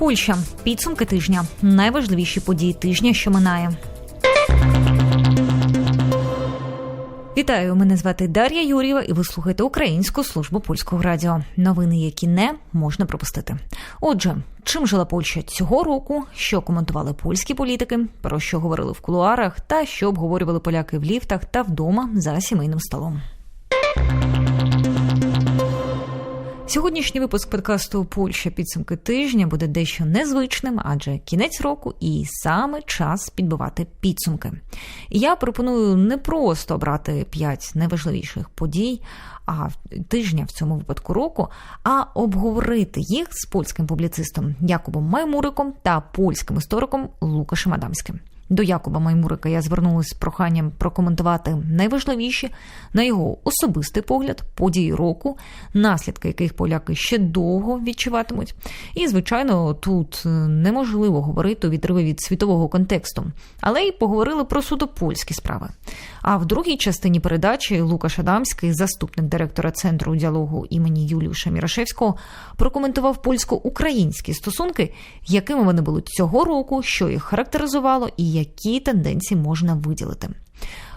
Польща. Підсумки тижня. Найважливіші події тижня, що минає. Вітаю, мене звати Дар'я Юрієва, і ви слухаєте Українську службу польського радіо. Новини, які не можна пропустити. Отже, чим жила Польща цього року, що коментували польські політики, про що говорили в кулуарах, та що обговорювали поляки в ліфтах та вдома за сімейним столом. Сьогоднішній випуск подкасту Польща підсумки тижня буде дещо незвичним, адже кінець року і саме час підбивати підсумки. Я пропоную не просто обрати п'ять найважливіших подій, а тижня в цьому випадку року, а обговорити їх з польським публіцистом Якубом Маймуриком та польським істориком Лукашем Адамським. До Якуба Маймурика я звернулася з проханням прокоментувати найважливіші, на його особистий погляд, події року, наслідки яких поляки ще довго відчуватимуть. І, звичайно, тут неможливо говорити у відриви від світового контексту, але й поговорили про судопольські справи. А в другій частині передачі Лукаш Адамський, заступник директора центру діалогу імені Юліуша Мірошевського, прокоментував польсько-українські стосунки, якими вони були цього року, що їх характеризувало і які тенденції можна виділити.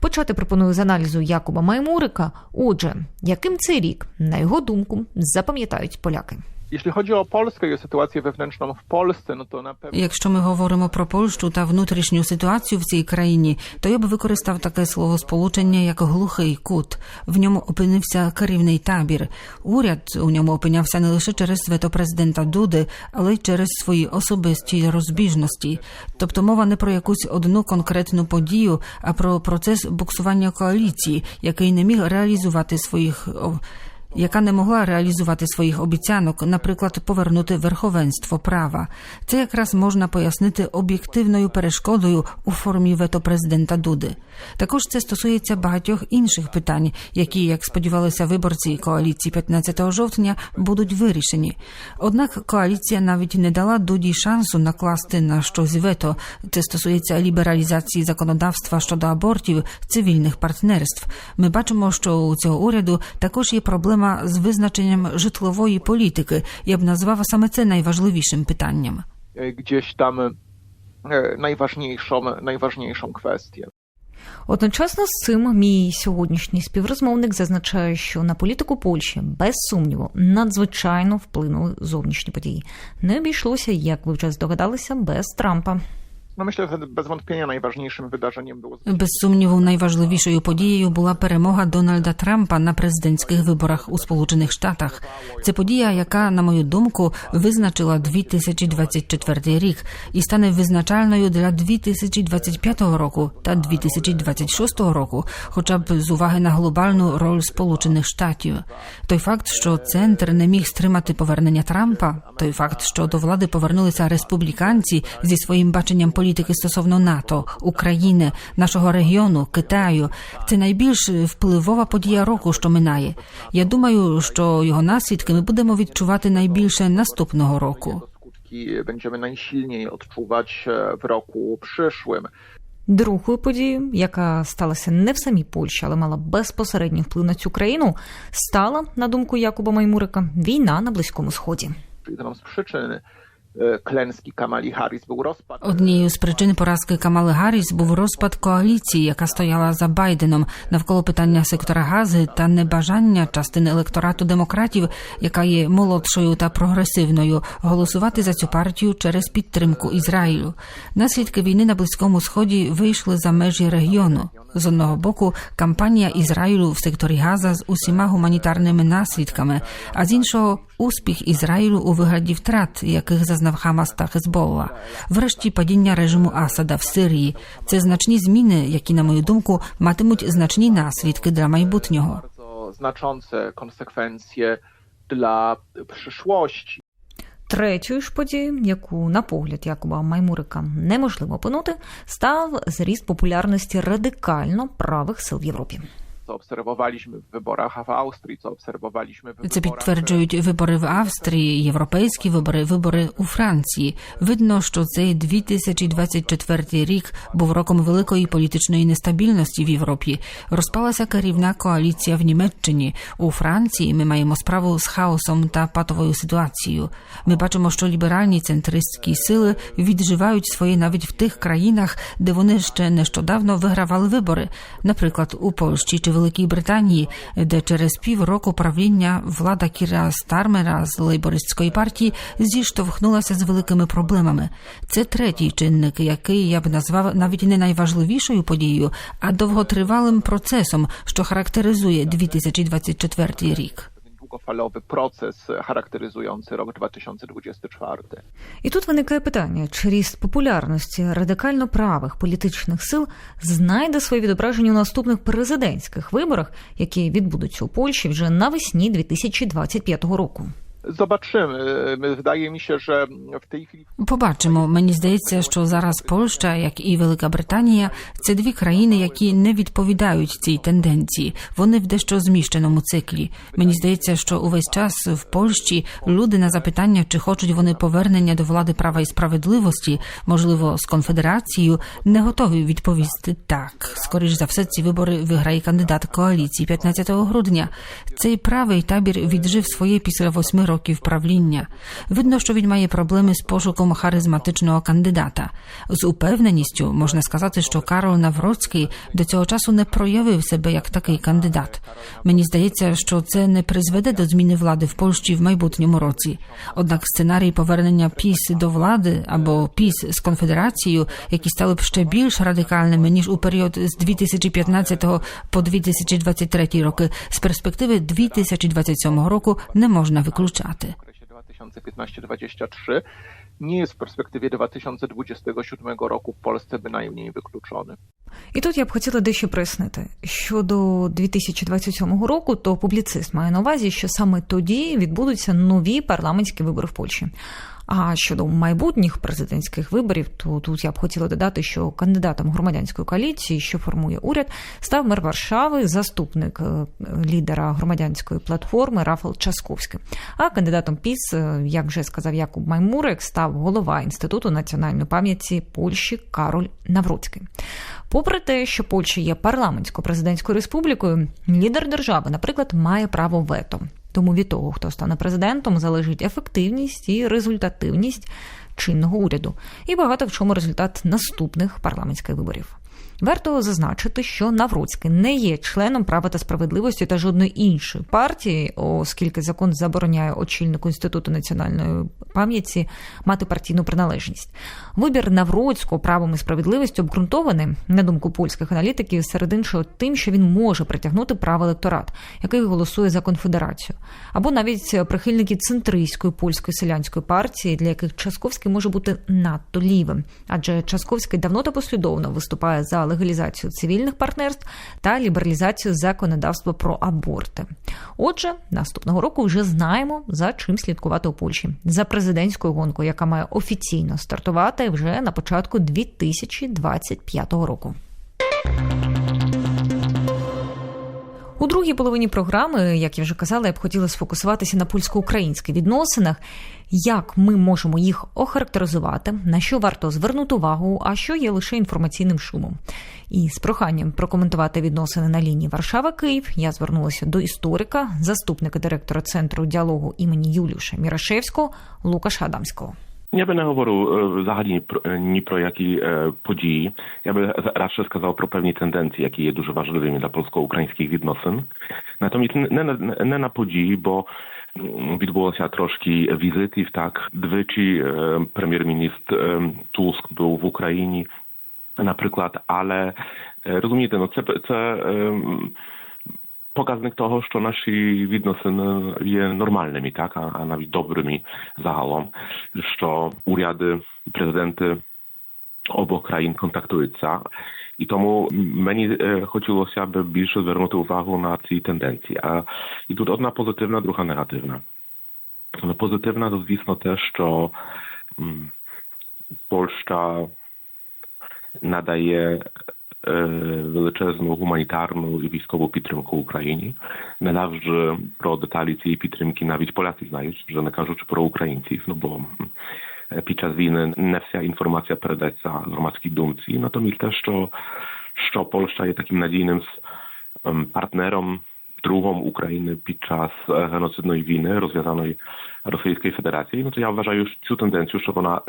Почати пропоную з аналізу Якуба Маймурика. Отже, яким цей рік, на його думку, запам'ятають поляки. Jeśli chodzi o Polskę i o sytuację wewnętrzną w Polsce, no to na pewno Якщо ми говоримо про Польщу та внутрішню ситуацію в цій країні, то я би використав таке словосполучення як глухий кут. В ньому опинився керівний табір. Уряд у ньому опинявся не лише через вето президента Дуди, але й через свої особисті розбіжності. Тобто мова не про якусь одну конкретну подію, а про процес буксування коаліції, який не міг реалізувати своїх яка не могла реалізувати своїх обіцянок, наприклад, повернути верховенство права. Це якраз можна пояснити об'єктивною перешкодою у формі вето президента Дуди. Також це стосується багатьох інших питань, які, як сподівалися виборці коаліції 15 жовтня, будуть вирішені. Однак коаліція навіть не дала Дуді шансу накласти на щось вето. Це стосується лібералізації законодавства щодо абортів, цивільних партнерств. Ми бачимо, що у цього уряду також є проблема з визначенням житлової політики. Я б назвав саме це найважливішим питанням. e, gdzieś tam e, najważniejszą, najważniejszą kwestię. Одночасно з цим мій сьогоднішній співрозмовник зазначає, що на політику Польщі без сумніву надзвичайно вплинули зовнішні події. Не обійшлося, як ви вже здогадалися, без Трампа. No myślę, że bez wątpienia najważniejszym wydarzeniem było Без сумніву, найважливішою подією була перемога Дональда Трампа на президентських виборах у Сполучених Штатах. Це подія, яка, на мою думку, визначила 2024 рік і стане визначальною для 2025 року та 2026 року, хоча б з уваги на глобальну роль Сполучених Штатів. Той факт, що центр не міг стримати повернення Трампа, той факт, що до влади повернулися республіканці зі своїм баченням політики стосовно НАТО, України, нашого регіону, Китаю, це найбільш впливова подія року, що минає. Я думаю, що його наслідки ми будемо відчувати найбільше наступного року. będziemy najsilniej odczuwać w roku przyszłym. Другою подією, яка сталася не в самій Польщі, але мала безпосередній вплив на цю країну, стала, на думку Якуба Маймурика, війна на Близькому Сході. Jedną z przyczyn klęski Kamali Harris był rozpad Однією з причин поразки Камали Гарріс був розпад коаліції, яка стояла за Байденом навколо питання сектора гази та небажання частини електорату демократів, яка є молодшою та прогресивною, голосувати за цю партію через підтримку Ізраїлю. Наслідки війни на близькому сході вийшли за межі регіону. З одного боку, кампанія Ізраїлю в секторі Газа з усіма гуманітарними наслідками, а з іншого успіх Ізраїлю у вигляді втрат, яких зазнав Хамас та Хезболла. Врешті падіння режиму Асада в Сирії. Це значні зміни, які, на мою думку, матимуть значні наслідки для майбутнього. znaczące konsekwencje dla przyszłości. Третьою ж подією, яку на погляд Якуба Маймурика неможливо опинути, став зріст популярності радикально правих сил в Європі. Co obserwowaliśmy w wyborach w Austrii, co obserwowaliśmy w wyborach підтверджують вибори в Австрії, європейські вибори, вибори у Франції. Видно, що цей 2024 рік був роком великої політичної нестабільності в Європі. Розпалася керівна коаліція в Німеччині. У Франції ми маємо справу з хаосом та патовою ситуацією. Ми бачимо, що ліберальні центристські сили відживають своє навіть в тих країнах, де вони ще нещодавно вигравали вибори, наприклад, у Польщі чи Великій Британії, де через півроку правління влада Кіра Стармера з лейбористської партії зіштовхнулася з великими проблемами. Це третій чинник, який я б назвав навіть не найважливішою подією, а довготривалим процесом, що характеризує 2024 рік. Długofalowy proces charakteryzujący rok 2024. І тут виникає питання, чи ріст популярності радикально правих політичних сил знайде своє відображення у наступних президентських виборах, які відбудуться у Польщі вже навесні 2025 року. Zobaczymy. Wydaje mi się, że w tej chwili Побачимо. Мені здається, що зараз Польща, як і Велика Британія, це дві країни, які не відповідають цій тенденції. Вони в дещо зміщеному циклі. Мені здається, що увесь час в Польщі люди на запитання, чи хочуть вони повернення до влади права і справедливості, можливо, з конфедерацією, не готові відповісти так. Скоріш за все, ці вибори виграє кандидат коаліції 15 грудня. Цей правий табір віджив своє після восьми років правління. Видно, що він має проблеми з пошуком харизматичного кандидата. З упевненістю можна сказати, що Карол Навроцький до цього часу не проявив себе як такий кандидат. Мені здається, що це не призведе до зміни влади в Польщі в майбутньому році. Однак сценарій повернення піс до влади або піс з конфедерацією, які стали б ще більш радикальними ніж у період з 2015 по 2023 роки, з перспективи 2027 року не можна виключати. W okresie 2015-2023 nie jest w perspektywie 2027 roku w Polsce bynajmniej wykluczony. І тут я б хотіла дещо прояснити. Щодо 2027 року, то публіцист має на увазі, що саме тоді відбудуться нові парламентські вибори в Польщі. А щодо майбутніх президентських виборів, то тут я б хотіла додати, що кандидатом громадянської коаліції, що формує уряд, став мер Варшави, заступник е, лідера громадянської платформи Рафал Часковський. А кандидатом ПІС, е, як вже сказав Якуб Маймурек, став голова інституту національної пам'яті Польщі Кароль Навроцький. Попри те, що Польща є парламентсько-президентською республікою, лідер держави, наприклад, має право вето. Тому від того, хто стане президентом, залежить ефективність і результативність чинного уряду, і багато в чому результат наступних парламентських виборів. Варто зазначити, що Навроцький не є членом права та справедливості та жодної іншої партії, оскільки закон забороняє очільнику інституту національної пам'яті мати партійну приналежність. Вибір Навроцького правом і справедливістю обґрунтований, на думку польських аналітиків, серед іншого тим, що він може притягнути право електорат, який голосує за конфедерацію, або навіть прихильники центристської польської селянської партії, для яких Часковський може бути надто лівим, адже Часковський давно та послідовно виступає за легалізацію цивільних партнерств та лібералізацію законодавства про аборти. Отже, наступного року вже знаємо за чим слідкувати у Польщі за президентською гонкою, яка має офіційно стартувати вже на початку 2025 року. У другій половині програми, як я вже казала, я б хотіла сфокусуватися на польсько-українських відносинах, як ми можемо їх охарактеризувати, на що варто звернути увагу, а що є лише інформаційним шумом. І з проханням прокоментувати відносини на лінії Варшава-Київ я звернулася до історика, заступника директора центру діалогу імені Юліуша Мірошевського Лукаша Адамського. Я би не говорив е, взагалі ні про, ні про які е, події. Я би радше сказав про певні тенденції, які є дуже важливими для польсько-українських відносин. Натомість не, не, не на події, бо м, відбулося трошки візитів, так. Двічі е, прем'єр-міністр е, Туск був в Україні, наприклад, але е, розумієте, ну це, це е, показник того, що наші відносини є нормальними, так, а, а навіть добрими загалом, що уряди і президенти обох країн контактуються. І тому мені е, хотілося б більше звернути увагу на ці тенденції. А і тут одна позитивна, друга негативна. Ну, Позитивна, то звісно, те, що м, Польща nadaje величезну гуманітарну і військову підтримку Україні. Ненавжди про деталі цієї підтримки навіть поляки знають, вже не кажучи про українців, ну бо під час війни не вся інформація передається громадській думці. Натомість те, що, що Польща є таким надійним партнером другом України під час геноцидної війни розв'язаної Російської Федерації, ну то я вважаю цю тенденцію, що вона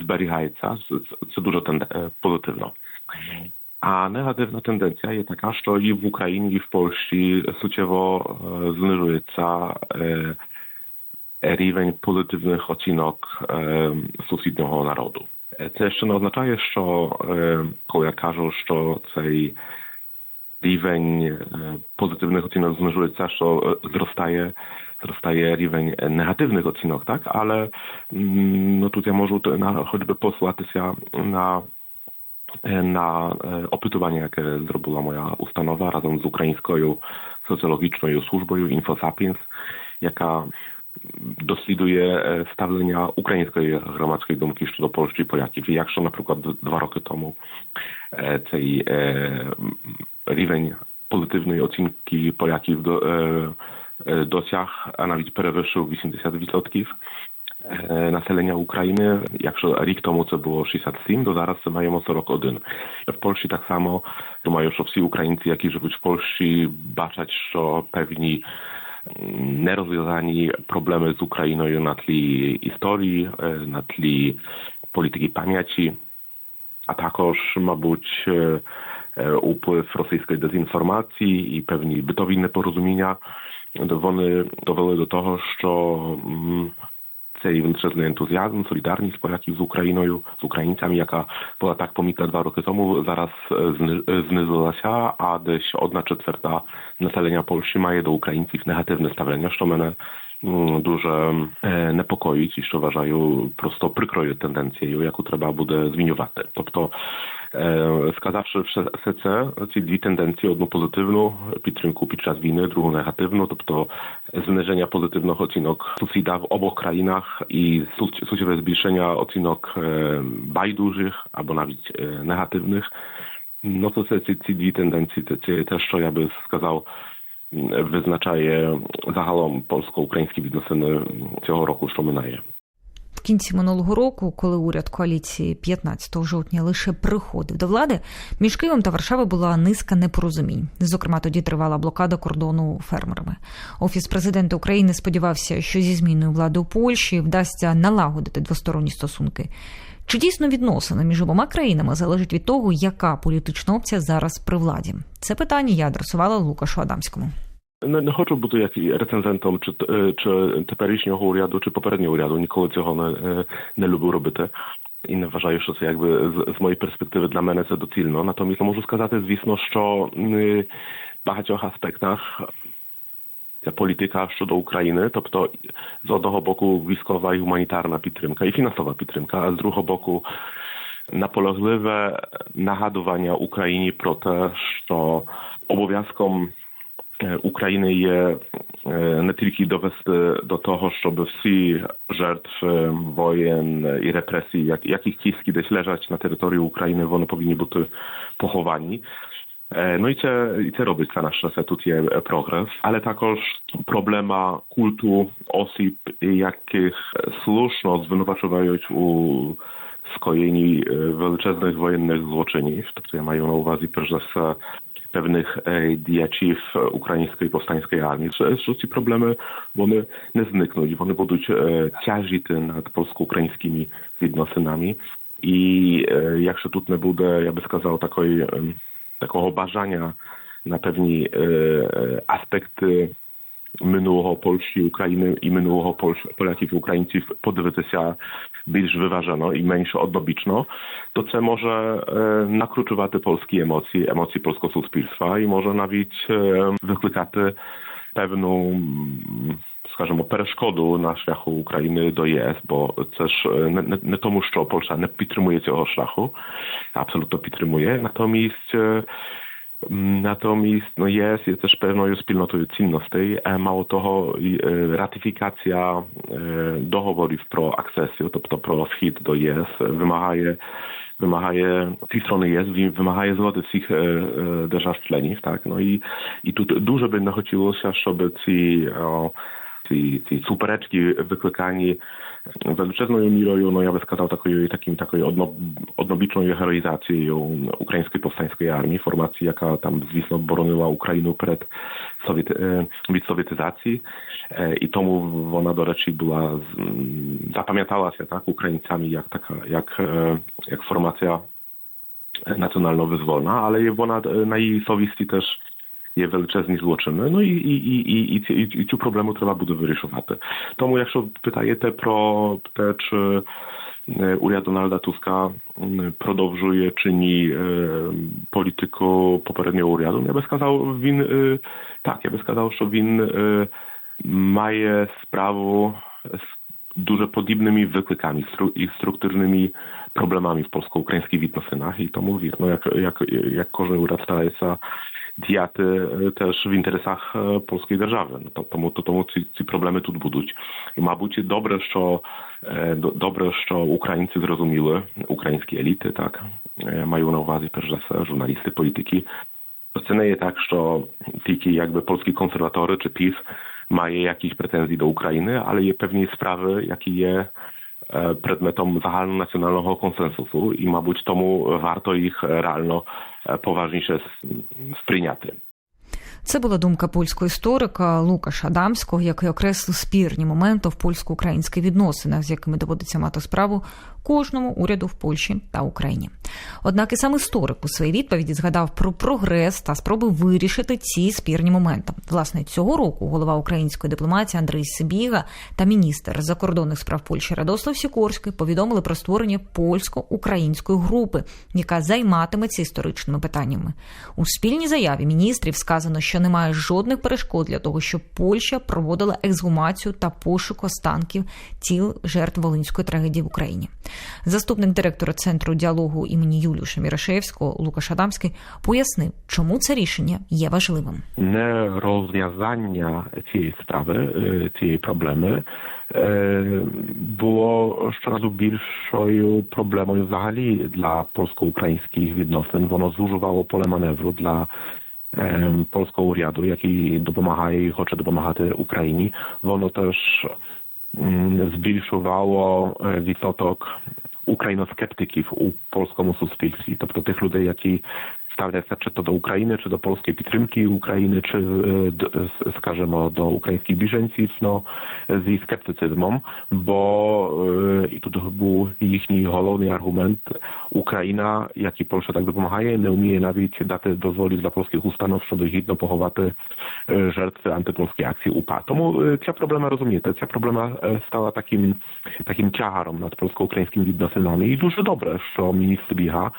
зберігається. Це дуже позитивно. A negatywna tendencja jest taka, że i w Ukrainie, i w Polsce suciewo zniżuje się рівень позитивних оцінок сусіднього народу. Це ще не означає, що коли я кажу, що цей рівень позитивних оцінок знижується, що зростає, зростає рівень negatywnych оцінок, так? Але no tutaj можу на, choćby posłatися na E, na e, opytowanie, jakie zrobiła moja ustanowa razem z ukraińską socjologiczną służbą InfoSapiens, jaka dosliduje e, stawienia ukraińskiej gromadzkiej domki do Polski Pojaków. I jak na przykład dwa roky temu tej riweń pozytywnej ocinki Polaków do, dosiach, a nawet przewyższył 80% населення України. Якщо рік тому це було 67, то зараз це маємо 41. В Польщі так само думаю, що всі українці, які живуть в Польщі, бачать, що певні neroзв'язані проблеми з Україною на тлі історії, на тлі політики пам'яті, а також, мабуть, вплив російської дезінформації і певні битові непорозуміння вони довели до того, що цей величезний ентузіазм, солідарність поляків з Україною, з українцями, яка була так помітна два роки тому, зараз знизилася, а десь одна четверта населення Польщі має до українців негативне ставлення, що мене дуже непокоїть і що вважаю просто прикрою тенденцією, яку треба буде змінювати. Тобто сказавши все це, ці дві тенденції: одну позитивну підтримку під час війни, другу негативну, тобто зниження позитивних оцінок сусіда в обох країнах і суттєве збільшення оцінок байдужих або навіть негативних. No to ці, ці дві тенденції, це те, що я би сказав, визначає загалом польсько-українські відносини цього року, що минає. В кінці минулого року, коли уряд коаліції 15 жовтня лише приходив до влади, між Києвом та Варшавою була низка непорозумінь. Зокрема, тоді тривала блокада кордону фермерами. Офіс президента України сподівався, що зі зміною влади у Польщі вдасться налагодити двосторонні стосунки. Чи дійсно відносини між обома країнами залежить від того, яка політична опція зараз при владі? Це питання я адресувала Лукашу Адамському. Не, не хочу бути як рецензентом чи, чи теперішнього уряду, чи попереднього уряду. Ніколи цього не, не любив робити. І не вважаю, що це якби з, з моєї перспективи для мене це доцільно. Натомість можу сказати, звісно, що в багатьох аспектах ця політика щодо України, тобто з одного боку військова і гуманітарна підтримка і фінансова підтримка, а з другого боку наполегливе нагадування Україні про те, що обов'язком України є не тільки довести до того, щоб всі жертви воєн і репресій, як, яких тіски десь leżeć na terytorium України, вони повинні бути поховані. No i це, і це робить на szczęście тут є прогрес, але також проблема культу осіб, яких слушно звинувачують у скоєнні величезних воєнних злочинів. Тобто я маю на pewnych e, dzieci w e, ukraińskiej powstańskiej armii, że rzuci problemy, bo one nie znikną i one będą e, ciażi nad polsko-ukraińskimi jednostynami. I jak się tutaj nie będę, ja bym skazał takoj, takiego bażania na pewni aspekty minulego Polski i Ukrainy i minulego Pol Polaków i Ukraińców podwyższa більш виважено і менш однобічно, то це може накручувати polskie емоції, емоції polskiego суспільства і може навіть викликати певну скажімо, перешкоду на шляху України до ЄС, бо це ж не, не, не тому, що Польща не підтримує цього шляху, абсолютно підтримує, натомість Natomiast no jest, jest też pewną spільнотою цінностей. Mało того, ратифікація договорів про акцесію, тобто про вхід до ЄС, вимагає wymagaje, z tej strony jest, wi- wymagaje zgody всіх e, e, держав-членів, так, ну і, і тут дуже би не хотілося, щоб ці, о, ці, ці суперечки викликані величезною мірою, ну я би сказав, такою, таким, такою одно, однобічною героїзацією української повстанської армії, формації, яка там, звісно, боронила Україну перед совєт, е, від совєтизації, Е, і тому вона, до речі, була з- м, запам'яталася так українцями як така, як, е, як формація національно-визвольна, але вона е, на її совісті теж є величезні злочини. Ну і, і, і, і, і, ці- і, і цю проблему треба буде вирішувати. Тому, якщо питаєте про те, чи е, уряд Дональда Туска м, продовжує чи ні е, політику попереднього уряду, я би сказав, він е, так, я би сказав, що він е, має справу з дуже подібними викликами стру- і структурними проблемами в польсько-українських відносинах. І тому вірно, як, як, як кожен уряд старається діяти е, теж в інтересах е, польської держави. Ну, то- Тому, то, тому ці, ці проблеми тут будуть. І, мабуть, добре, що е, до- добре, що українці зрозуміли, українські еліти, так, е, маю на увазі перш за все журналісти, політики, to це не є так, що тільки якби polski konserwatory czy PiS mają jakieś pretensje do Ukrainy, ale є певні справи, які є е, zahalnonacjonalnego konsensusu консенсусу, і, мабуть, тому варто їх реально poważniejsze сприйняти. Це була думка польського історика Лукаша Адамського, який окреслив спірні моменти в польсько-українських відносинах, з якими доводиться мати справу кожному уряду в Польщі та Україні. Однак і сам історик у своїй відповіді згадав про прогрес та спроби вирішити ці спірні моменти. Власне, цього року голова української дипломатії Андрій Сибіга та міністр закордонних справ Польщі Радослав Сікорський повідомили про створення польсько-української групи, яка займатиметься історичними питаннями. У спільній заяві міністрів сказано, що немає жодних перешкод для того, щоб Польща проводила ексгумацію та пошук останків тіл жертв Волинської трагедії в Україні. Заступник директора центру діалогу імені Юліуша Мірошевського Лукаш Адамський пояснив, чому це рішення є важливим. не розв'язання цієї справи, е, цієї проблеми е, було щоразу більшою проблемою взагалі для польсько-українських відносин. Воно зужувало поле маневру для е, польського уряду, який допомагає і хоче допомагати Україні. Воно теж м, збільшувало е, відсоток україноскептиків у польському суспільстві, тобто тих людей, які ставляться чи to do Ukrainy, czy do polskiej підтримки України, чи е, д- с- скажімо, до українських біженців, ну, зі скептицизмом, бо е, і тут був їхній головний аргумент Україна, як і Польща так допомагає, не вміє навіть дати дозволів для polskich установ, щоб гідно поховати е, жертви антипольської акції УПА. Тому е, ця проблема, розумієте, ця проблема е, стала таким, таким тягаром над polsko-українськими відносинами. І дуже добре, що міністр Біга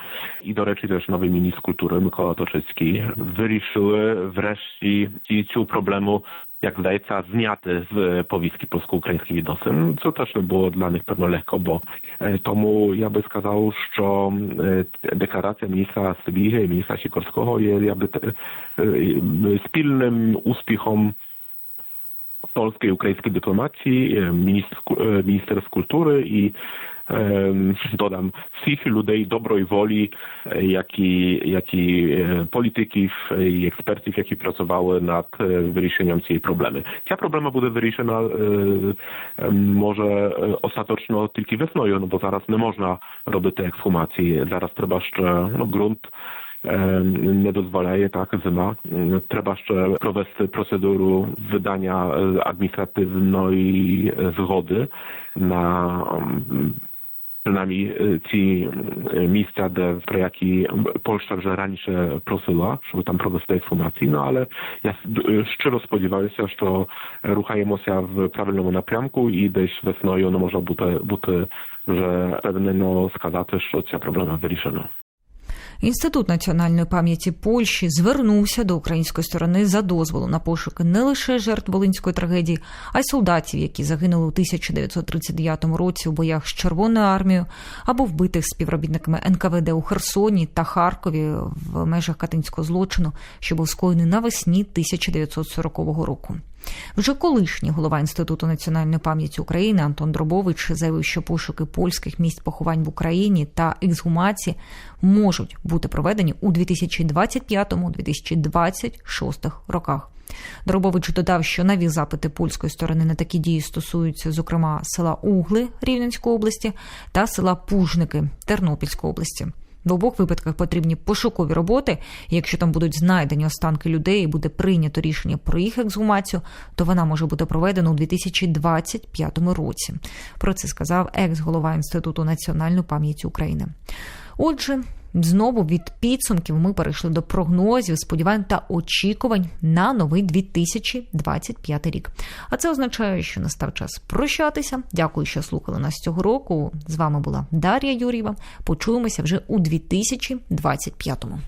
і, до речі, теж новий міністр культури który Mikołaj Otoczycki, wyliszyły wreszcie cił problemu jak zajca zniaty z e, powiski polsko-ukraińskiej widosem, co też było dla nich pewno lekko, bo e, tomu ja by skazał, że e, deklaracja ministra Sybiria i ministra Sikorskiego jest jakby z pilnym uspiechom polskiej, ukraińskiej dyplomacji, minister, ministerstw kultury i dodam, wsich ludzi dobrej woli, e, jak i, jak i e, polityków i ekspertów, jakie pracowały nad e, wyrysieniem tej problemy. Te problemy będzie wyrysiona może ostateczno tylko wiosną, no bo zaraz nie można robić tej ekshumacji, zaraz trzeba jeszcze no, grunt nie dozwalaje, tak, zima. Trzeba jeszcze prowesty proceduru wydania administratywnej zgody na przynajmniej y, ci y, miejsca, gdzie projaki Polska już ranicę prosiła, żeby tam prowadzić te informacje, no ale ja y, szczerze spodziewałem się, że ruchajemy się w prawidłowym nakierunku i gdzieś i ono może buty, być że pewnie no, skazać, że te problemy wyriszono. Інститут національної пам'яті Польщі звернувся до української сторони за дозволом на пошуки не лише жертв Волинської трагедії, а й солдатів, які загинули у 1939 році у боях з Червоною армією або вбитих співробітниками НКВД у Херсоні та Харкові в межах катинського злочину, що був скоєний навесні 1940 року. Вже колишній голова інституту національної пам'яті України Антон Дробович заявив, що пошуки польських місць поховань в Україні та ексгумації можуть бути проведені у 2025-2026 роках. Дробович додав, що нові запити польської сторони на такі дії стосуються, зокрема, села Угли Рівненської області та села Пужники Тернопільської області. В обох випадках потрібні пошукові роботи. і Якщо там будуть знайдені останки людей і буде прийнято рішення про їх ексгумацію, то вона може бути проведена у 2025 році. Про це сказав екс-голова інституту національної пам'яті України. Отже, знову від підсумків ми перейшли до прогнозів, сподівань та очікувань на новий 2025 рік. А це означає, що настав час прощатися. Дякую, що слухали нас цього року. З вами була Дар'я Юрієва. Почуємося вже у 2025-му.